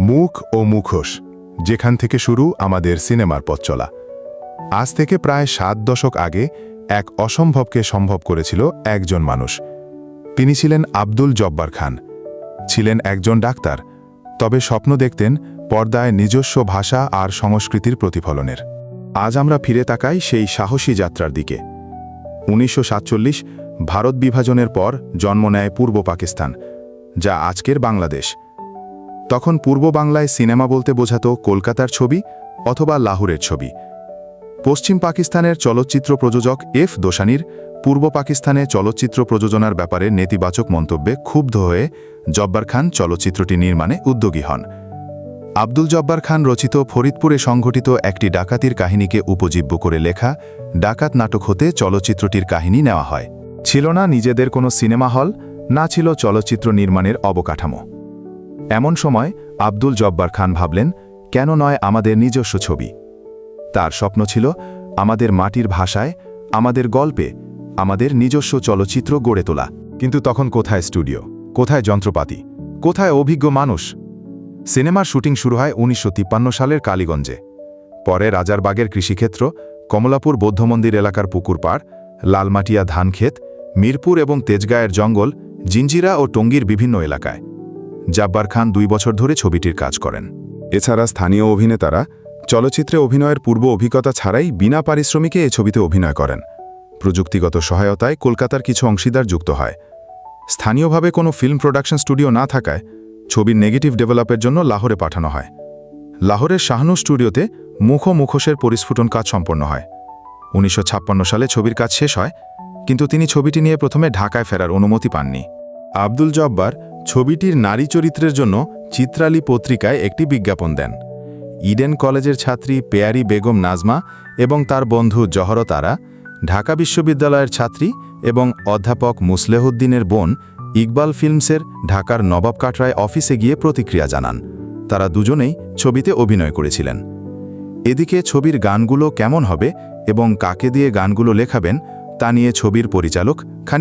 মুখ ও মুখোশ, যেখান থেকে শুরু আমাদের সিনেমার পথ চলা। আজ থেকে প্রায় সাত দশক আগে এক অসম্ভবকে সম্ভব করেছিল একজন মানুষ। তিনি ছিলেন আব্দুল জব্বার খান। ছিলেন একজন ডাক্তার, তবে স্বপ্ন দেখতেন পর্দায় নিজস্ব ভাষা আর সংস্কৃতির প্রতিফলনের। আজ আমরা ফিরে তাকাই সেই সাহসী যাত্রার দিকে। উনিশশো সাতচল্লিশ ভারত বিভাজনের পর জন্ম নেয় পূর্ব পাকিস্তান, যা আজকের বাংলাদেশ। তখন পূর্ব বাংলায় সিনেমা বলতে বোঝাতো কলকাতার ছবি অথবা লাহোরের ছবি। পশ্চিম পাকিস্তানের চলচ্চিত্র প্রযোজক এফ দোসানির পূর্ব পাকিস্তানে চলচ্চিত্র প্রযোজনার ব্যাপারে নেতিবাচক মন্তব্যে ক্ষুব্ধ হয়ে জব্বার খান চলচ্চিত্রটি নির্মাণে উদ্যোগী হন। আব্দুল জব্বার খান রচিত ফরিদপুরে সংঘটিত একটি ডাকাতির কাহিনীকে উপজীব্য করে লেখা, ডাকাত নাটক হতে চলচ্চিত্রটির কাহিনী নেওয়া হয়। ছিল না নিজেদের কোনো সিনেমা হল, না ছিল চলচ্চিত্র নির্মাণের অবকাঠামো। এমন সময় আব্দুল জব্বার খান ভাবলেন, কেন নয় আমাদের নিজস্ব ছবি? তার স্বপ্ন ছিল, আমাদের মাটির ভাষায়, আমাদের গল্পে, আমাদের নিজস্ব চলচ্চিত্র গড়ে তোলা। কিন্তু তখন কোথায় স্টুডিও? কোথায় যন্ত্রপাতি? কোথায় অভিজ্ঞ মানুষ? সিনেমার শুটিং শুরু হয় উনিশশো তিপ্পান্ন সালের কালীগঞ্জে। পরে রাজারবাগের কৃষিক্ষেত্র, কমলাপুর বৌদ্ধমন্দির এলাকার পুকুর পাড়, লালমাটিয়া ধানক্ষেত মিরপুর এবং তেজগাঁয়ের জঙ্গল, জিঞ্জিরা ও টঙ্গীর বিভিন্ন এলাকায়। জাব্বার খান দুই বছর ধরে ছবিটির কাজ করেন। এছাড়া স্থানীয় অভিনেতারা চলচ্চিত্রে অভিনয়ের পূর্ব অভিজ্ঞতা ছাড়াই বিনা পারিশ্রমিকে এ ছবিতে অভিনয় করেন। প্রযুক্তিগত সহায়তায় কলকাতার কিছু অংশীদার যুক্ত হয়। স্থানীয়ভাবে কোনো ফিল্ম প্রোডাকশন স্টুডিও না থাকায় ছবির নেগেটিভ ডেভেলপের জন্য লাহোরে পাঠানো হয়। লাহোরের শাহনু স্টুডিওতে মুখ মুখোশের পরিস্ফুটন কাজ সম্পন্ন হয়। উনিশশো ছাপ্পান্ন সালে ছবির কাজ শেষ হয় কিন্তু তিনি ছবিটি নিয়ে প্রথমে ঢাকায় ফেরার অনুমতি পাননি। আব্দুল জব্বার ছবিটির নারী চরিত্রের জন্য চিত্রালী পত্রিকায় একটি বিজ্ঞাপন দেন। ইডেন কলেজের ছাত্রী পেয়ারি বেগম নাজমা এবং তার বন্ধু জহরত আরা ঢাকা বিশ্ববিদ্যালয়ের ছাত্রী এবং অধ্যাপক মুসলেহুদ্দিনের বোন ইকবাল ফিল্মসের ঢাকার নবাব কাটরায় অফিসে গিয়ে প্রতিক্রিয়া জানান। তারা দুজনেই ছবিতে অভিনয় করেছিলেন। এদিকে ছবির গানগুলো কেমন হবে এবং কাকে দিয়ে গানগুলো লেখাবেন তা নিয়ে ছবির পরিচালক খানিক